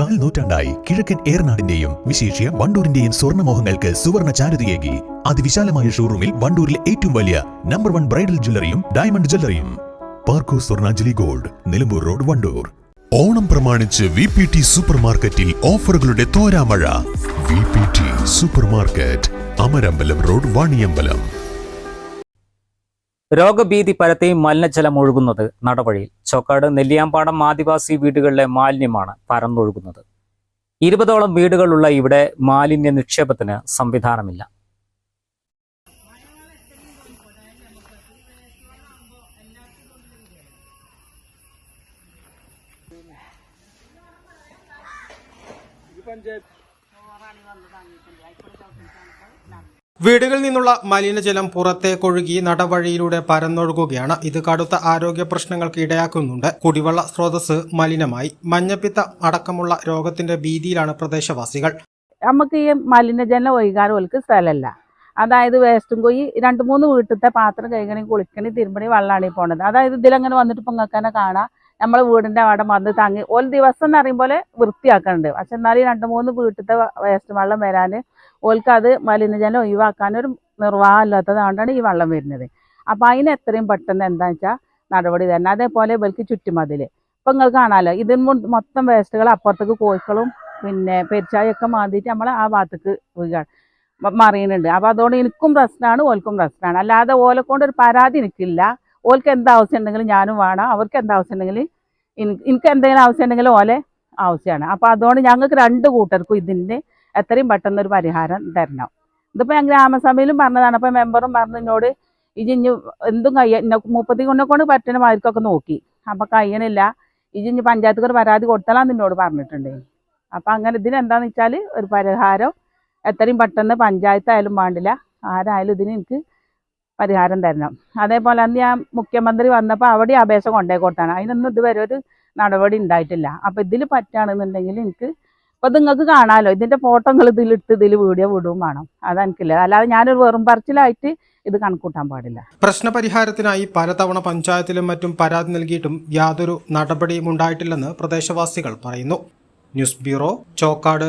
കാൽ നൂറ്റാണ്ടായി കിഴക്കൻ ഏറനാടിന്റെയും വിശേഷ്യ വണ്ടൂരിന്റെയും സ്വർണമോഹങ്ങൾക്ക് സുവർണ ചാരുതയേകി. അതിവിശാലമായ ഷോറൂമിൽ വണ്ടൂരിലെ ഏറ്റവും വലിയ നമ്പർ വൺ ബ്രൈഡൽ ജ്വല്ലറിയും ഡയമണ്ട് ജ്വല്ലറിയും പാർക്കോ സ്വർണാഞ്ജലി ഗോൾഡ് നിലമ്പൂർ റോഡ് വണ്ടൂർ. ഓണം പ്രമാണിച്ച് വി പി ടി സൂപ്പർ മാർക്കറ്റിൽ ഓഫറുകളുടെ തോരാമഴ. V P T super market Amarambalam road Vaniyambalam. രോഗഭീതി പരത്തി മലിനജലം ഒഴുകുന്നത് നടവഴിയിൽ. ചോക്കാട് നെല്ലിയാമ്പാടം ആദിവാസി വീടുകളിലെ മാലിന്യമാണ് പരന്നൊഴുകുന്നത്. ഇരുപതോളം വീടുകളുള്ള ഇവിടെ മാലിന്യ നിക്ഷേപത്തിന് സംവിധാനമില്ല. വീടുകളിൽ നിന്നുള്ള മലിനജലം പുറത്തേക്കൊഴുകി നടവഴിയിലൂടെ പരന്നൊഴുകുകയാണ്. ഇത് കടുത്ത ആരോഗ്യ പ്രശ്നങ്ങൾക്ക് ഇടയാക്കുന്നുണ്ട്. കുടിവെള്ള സ്രോതസ് മലിനമായി. മഞ്ഞപ്പിത്ത അടക്കമുള്ള രോഗത്തിന്റെ ഭീതിയിലാണ് പ്രദേശവാസികൾ. നമുക്ക് ഈ മലിനജലം ഒഴുകാൻ ഓൽക്ക് സ്ഥലമല്ല. അതായത് വേസ്റ്റും കൊയ്യ് രണ്ട് മൂന്ന് വീട്ടിലത്തെ പാത്രം കഴുകണി കുളിക്കണി തിരുമ്പണി വെള്ളമാണ് ഈ പോണത്. അതായത് ഇതിലങ്ങനെ വന്നിട്ട് പൊങ്ങക്കാനെ കാണാം. നമ്മളെ വീടിന്റെ അവിടെ വന്ന് തങ്ങി. ഒരു ദിവസം എന്ന് പറയുമ്പോൾ വൃത്തിയാക്കുന്നുണ്ട് പക്ഷെ എന്നാലും രണ്ട് മൂന്ന് വീട്ടിലത്തെ വേസ്റ്റ് വെള്ളം വരാൻ ഓൽക്ക് അത് മലിനജലം ഒഴിവാക്കാനൊരു നിർവാഹമില്ലാത്തതുകൊണ്ടാണ് ഈ വെള്ളം വരുന്നത്. അപ്പം അതിന് എത്രയും പെട്ടെന്ന് എന്താണെന്ന് വെച്ചാൽ നടപടി തരണം. അതേപോലെ ഇവർക്ക് ചുറ്റുമതിൽ ഇപ്പം നിങ്ങൾ കാണാമല്ലോ ഇതിന് മൊത്തം വേസ്റ്റുകൾ അപ്പുറത്തേക്ക് കോഴിക്കളും പിന്നെ പെരിച്ചായൊക്കെ മാന്തിയിട്ട് നമ്മൾ ആ ഭാഗത്തേക്ക് വീഴാണ് മറിയുന്നുണ്ട്. അപ്പോൾ അതുകൊണ്ട് എനിക്കും പ്രശ്നമാണ് ഓൽക്കും പ്രശ്നമാണ്. അല്ലാതെ ഓലെ കൊണ്ട് പരാതി എനിക്കില്ല. ഓൽക്ക് എന്ത് ആവശ്യം ഉണ്ടെങ്കിലും ഞാനും വേണം. അവർക്ക് എന്ത് ആവശ്യം ഉണ്ടെങ്കിൽ എനിക്ക് എന്തെങ്കിലും ആവശ്യം ഉണ്ടെങ്കിൽ ഓലെ ആവശ്യമാണ് അപ്പോൾ അതുകൊണ്ട് ഞങ്ങൾക്ക് രണ്ട് കൂട്ടർക്കും ഇതിന്റെ എത്രയും പെട്ടെന്ന് ഒരു പരിഹാരം തരണം. ഇതിപ്പോൾ ഞാൻ ഗ്രാമസഭയിലും പറഞ്ഞതാണ്. അപ്പോൾ മെമ്പറും പറഞ്ഞു എന്നോട് ഇജി ഇനി എന്തും കയ്യ മുപ്പത്തി കൊണ്ടെ കൊണ്ട് പറ്റണ മാർക്കൊക്കെ നോക്കി. അപ്പോൾ കയ്യണില്ല. ഇജി ഇഞ്ഞ് പഞ്ചായത്തുകാർ പരാതി കൊടുത്തലാന്ന് എന്നോട് പറഞ്ഞിട്ടുണ്ട്. അപ്പോൾ അങ്ങനെ ഇതിനെന്താന്ന് വെച്ചാൽ ഒരു പരിഹാരം എത്രയും പെട്ടെന്ന് പഞ്ചായത്തായാലും വേണ്ടില്ല. ആരായാലും ഇതിന് എനിക്ക് പരിഹാരം തരണം. അതേപോലെ അന്ന് ഞാൻ മുഖ്യമന്ത്രി വന്നപ്പോൾ അവിടെ അപേക്ഷ കൊണ്ടേ കൊടുത്താണ്. അതിനൊന്നും ഇതുവരെ ഒരു നടപടി ഉണ്ടായിട്ടില്ല. അപ്പം ഇതിൽ പറ്റുകയാണെന്നുണ്ടെങ്കിൽ എനിക്ക് ഇപ്പം നിങ്ങൾക്ക് കാണാമല്ലോ ഇതിന്റെ ഫോട്ടോകൾ ഇതിലിട്ട് ഇതിൽ വീഡിയോ വിടുകയും വേണം. അതെനിക്കില്ല അല്ലാതെ ഞാനൊരു വെറും പറച്ചിലായിട്ട് ഇത് കണക്കൂട്ടാൻ പാടില്ല. പ്രശ്നപരിഹാരത്തിനായി പലതവണ പഞ്ചായത്തിലും മറ്റും പരാതി നൽകിയിട്ടും യാതൊരു നടപടിയും ഉണ്ടായിട്ടില്ലെന്ന് പ്രദേശവാസികൾ പറയുന്നു. News bureau Chokkad.